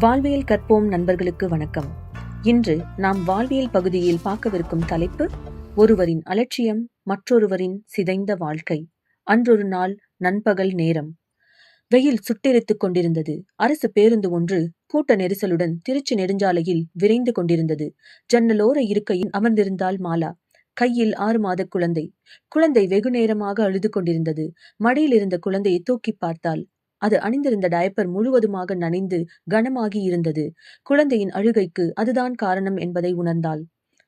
வாழ்வியல் கற்போம் நண்பர்களுக்கு வணக்கம். இன்று நாம் வாழ்வியல் பகுதியில் பார்க்கவிருக்கும் தலைப்பு ஒருவரின் அலட்சியம் மற்றொருவரின் சிதைந்த வாழ்க்கை. அன்றொரு நாள் நண்பகல் நேரம். வெயில் சுட்டெரித்துக் கொண்டிருந்தது. அரசு பேருந்து ஒன்று கூட்ட நெரிசலுடன் திருச்சி நெடுஞ்சாலையில் விரைந்து கொண்டிருந்தது. ஜன்னலோர இருக்கையில் அமர்ந்திருந்தாள் மாலா. கையில் ஆறு மாத குழந்தை. குழந்தை வெகு நேரமாக அழுது கொண்டிருந்தது. மடியில் இருந்த குழந்தையை தூக்கி பார்த்தாள். அது அணிந்திருந்த டயப்பர் முழுவதுமாக நனைந்து கனமாகி இருந்தது. குழந்தையின் அழுகைக்கு அதுதான் காரணம் என்பதை உணர்ந்தாள்.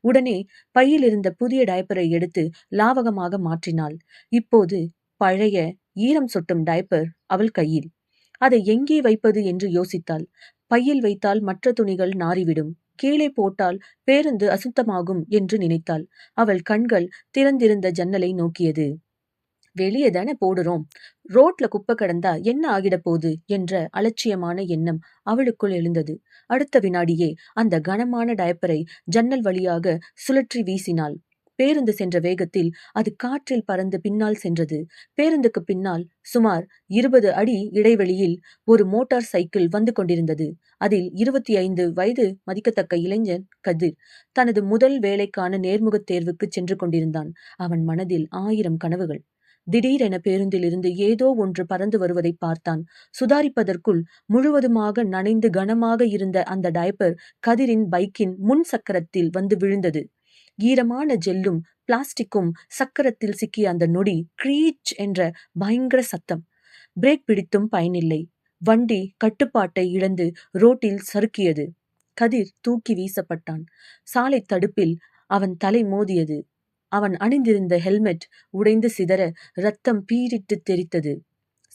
உடனே பையில் இருந்த புதிய டயப்பரை எடுத்து லாவகமாக மாற்றினாள். இப்போது பழைய ஈரம் சொட்டும் டயப்பர் அவள் கையில். அதை எங்கே வைப்பது என்று யோசித்தாள். பையில் வைத்தால் மற்ற துணிகள் நாறிவிடும். கீழே போட்டால் பேருந்து அசுத்தமாகும் என்று நினைத்தாள். அவள் கண்கள் திறந்திருந்த ஜன்னலை நோக்கியது. வெளியே தானே போடுறோம். ரோட்ல குப்பை கிடந்தா என்ன ஆகிட போகுது? என்ற அலட்சியமான எண்ணம் அவளுக்குள் எழுந்தது. அடுத்த வினாடியே அந்த கனமான டயப்பரை ஜன்னல் வழியாக சுழற்றி வீசினாள். பேருந்து சென்ற வேகத்தில் அது காற்றில் பறந்து பின்னால் சென்றது. பேருந்துக்கு பின்னால் சுமார் இருபது அடி இடைவெளியில் ஒரு மோட்டார் சைக்கிள் வந்து கொண்டிருந்தது. அதில் இருபத்தி ஐந்து வயது மதிக்கத்தக்க இளைஞன் கதிர் தனது முதல் வேலைக்கான நேர்முகத் தேர்வுக்கு சென்று கொண்டிருந்தான். அவன் மனதில் ஆயிரம் கனவுகள். திடீரென பேருந்திலிருந்து ஏதோ ஒன்று பறந்து வருவதை பார்த்தான். சுதாரிப்பதற்குள் முழுவதுமாக நனைந்து கனமாக இருந்த அந்த டயப்பர் கதிரின் பைக்கின் முன் சக்கரத்தில் வந்து விழுந்தது. ஈரமான ஜெல்லும் பிளாஸ்டிக்கும் சக்கரத்தில் சிக்கிய அந்த நொடி கிரீச் என்ற பயங்கர சத்தம். பிரேக் பிடித்தும் பயனில்லை. வண்டி கட்டுப்பாட்டை இழந்து ரோட்டில் சறுக்கியது. கதிர் தூக்கி வீசப்பட்டான். சாலை தடுப்பில் அவன் தலை மோதியது. அவன் அணிந்திருந்த ஹெல்மெட் உடைந்து சிதற ரத்தம் பீரிட்டு தெரித்தது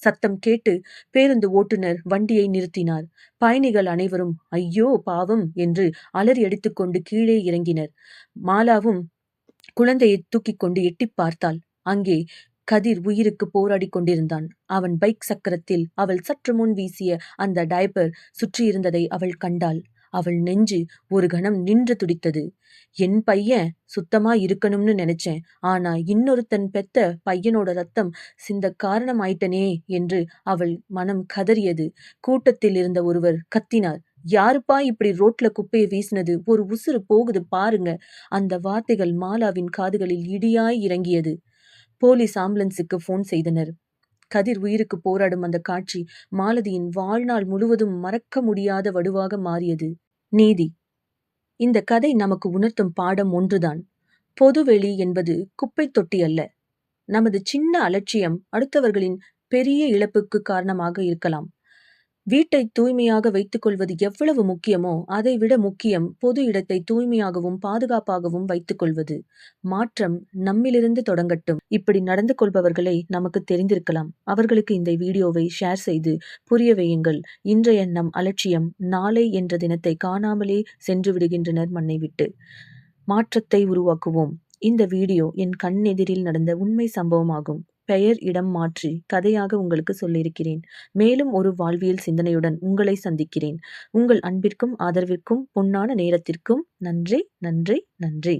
சத்தம் கேட்டு பேருந்து ஓட்டுநர் வண்டியை நிறுத்தினார். பயணிகள் அனைவரும் ஐயோ பாவம்! என்று அலறி அடித்துக்கொண்டு கீழே இறங்கினர். மாலாவும் குழந்தையை தூக்கிக் கொண்டு எட்டிப் பார்த்தாள். அங்கே கதிர் உயிருக்கு போராடி கொண்டிருந்தான். அவன் பைக் சக்கரத்தில் அவள் சற்று முன் வீசிய அந்த டைப்பர் சுற்றியிருந்ததை அவள் கண்டாள். அவள் நெஞ்சு ஒரு கணம் நின்று துடித்தது. என் பையன் சுத்தமா இருக்கணும்னு நினைச்சேன். ஆனா இன்னொருத்தன் பெத்த பையனோட ரத்தம் சிந்த காரணமாயிட்டனே என்று அவள் மனம் கதறியது. கூட்டத்தில் இருந்த ஒருவர் கத்தினார். யாருப்பா இப்படி ரோட்ல குப்பையை வீசினது? ஒரு உசுறு போகுது பாருங்க அந்த வார்த்தைகள் மாலாவின் காதுகளில் இடியாய் இறங்கியது. போலீஸ் ஆம்புலன்ஸுக்கு போன் செய்தனர். கதிர் உயிருக்கு போராடும் அந்த காட்சி மாலதியின் வாழ்நாள் முழுவதும் மறக்க முடியாத வடுவாக மாறியது. நீதி. இந்த கதை நமக்கு உணர்த்தும் பாடம் ஒன்றுதான். பொதுவெளி என்பது குப்பை தொட்டி அல்ல. நமது சின்ன அலட்சியம் அடுத்தவர்களின் பெரிய இழப்புக்கு காரணமாக இருக்கலாம். வீட்டை தூய்மையாக வைத்துக் கொள்வது எவ்வளவு முக்கியமோ அதைவிட முக்கியம் பொது இடத்தை தூய்மையாகவும் பாதுகாப்பாகவும் வைத்துக் கொள்வது. மாற்றம் நம்மிலிருந்து தொடங்கட்டும். இப்படி நடந்து கொள்பவர்களை நமக்கு தெரிந்திருக்கலாம். அவர்களுக்கு இந்த வீடியோவை ஷேர் செய்து புரிய வையுங்கள். இன்றைய நம் அலட்சியம் நாளை என்ற தினத்தை காணாமலே சென்று விடுகின்றனர் மண்ணை விட்டு. மாற்றத்தை உருவாக்குவோம். இந்த வீடியோ என் கண் எதிரில் நடந்த உண்மை சம்பவமாகும். பெயர் இடம் மாற்றி கதையாக உங்களுக்கு சொல்லியிருக்கிறேன். மேலும் ஒரு வாழ்வியல் சிந்தனையுடன் உங்களை சந்திக்கிறேன். உங்கள் அன்பிற்கும் ஆதரவிற்கும் பொன்னான நேரத்திற்கும் நன்றி நன்றி நன்றி.